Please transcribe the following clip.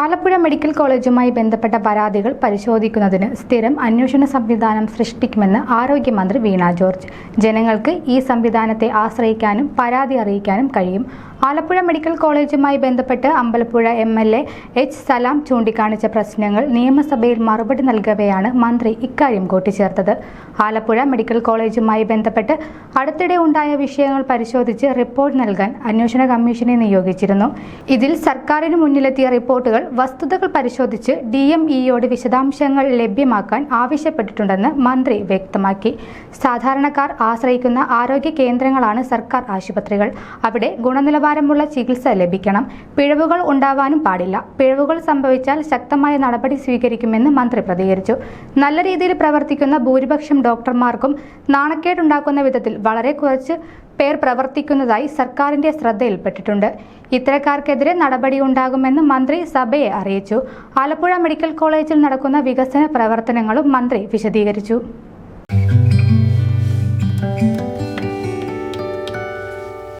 Alappuzha medical കോളേജുമായി ബന്ധപ്പെട്ട പരാതികൾ പരിശോധിക്കുന്നതിന് സ്ഥിരം അന്വേഷണ സംവിധാനം സൃഷ്ടിക്കുമെന്ന് ആരോഗ്യമന്ത്രി വീണ ജോർജ്. ജനങ്ങൾക്ക് ഈ സംവിധാനത്തെ ആശ്രയിക്കാനും പരാതി അറിയിക്കാനും കഴിയും. ആലപ്പുഴ മെഡിക്കൽ കോളേജുമായി ബന്ധപ്പെട്ട് Ambalappuzha M L A H Salam ചൂണ്ടിക്കാണിച്ച പ്രശ്നങ്ങൾ നിയമസഭയിൽ മറുപടി നൽകവെയാണ് മന്ത്രി ഇക്കാര്യം കൂട്ടിച്ചേർത്തത്. ആലപ്പുഴ മെഡിക്കൽ കോളേജുമായി ബന്ധപ്പെട്ട് അടുത്തിടെ ഉണ്ടായ വിഷയങ്ങൾ പരിശോധിച്ച് റിപ്പോർട്ട് നൽകാൻ അന്വേഷണ കമ്മീഷനെ നിയോഗിച്ചിരുന്നു. ഇതിൽ സർക്കാരിന് മുന്നിലെത്തിയ റിപ്പോർട്ടുകൾ വസ്തുതകൾ പരിശോധിച്ച് ഡി എം ഇയോട് വിശദാംശങ്ങൾ ലഭ്യമാക്കാൻ ആവശ്യപ്പെട്ടിട്ടുണ്ടെന്ന് മന്ത്രി വ്യക്തമാക്കി. സാധാരണക്കാർ ആശ്രയിക്കുന്ന ആരോഗ്യ കേന്ദ്രങ്ങളാണ് സർക്കാർ ആശുപത്രികൾ. അവിടെ ഗുണനിലവാരമുള്ള ചികിത്സ ലഭിക്കണം. പിഴവുകൾ ഉണ്ടാവാനും പാടില്ല. പിഴവുകൾ സംഭവിച്ചാൽ ശക്തമായ നടപടി സ്വീകരിക്കുമെന്ന് മന്ത്രി പ്രതികരിച്ചു. നല്ല രീതിയിൽ പ്രവർത്തിക്കുന്ന ഭൂരിപക്ഷം ഡോക്ടർമാർക്കും നാണക്കേടുണ്ടാക്കുന്ന വിധത്തിൽ വളരെ കുറച്ച് പേർ പ്രവർത്തിക്കുന്നതായി സർക്കാരിന്റെ ശ്രദ്ധയിൽപ്പെട്ടിട്ടുണ്ട്. ഇത്തരക്കാർക്കെതിരെ നടപടി ഉണ്ടാകുമെന്ന് മന്ത്രി സഭയെ അറിയിച്ചു. ആലപ്പുഴ മെഡിക്കൽ കോളേജിൽ നടക്കുന്ന വികസന പ്രവർത്തനങ്ങളും മന്ത്രി വിശദീകരിച്ചു.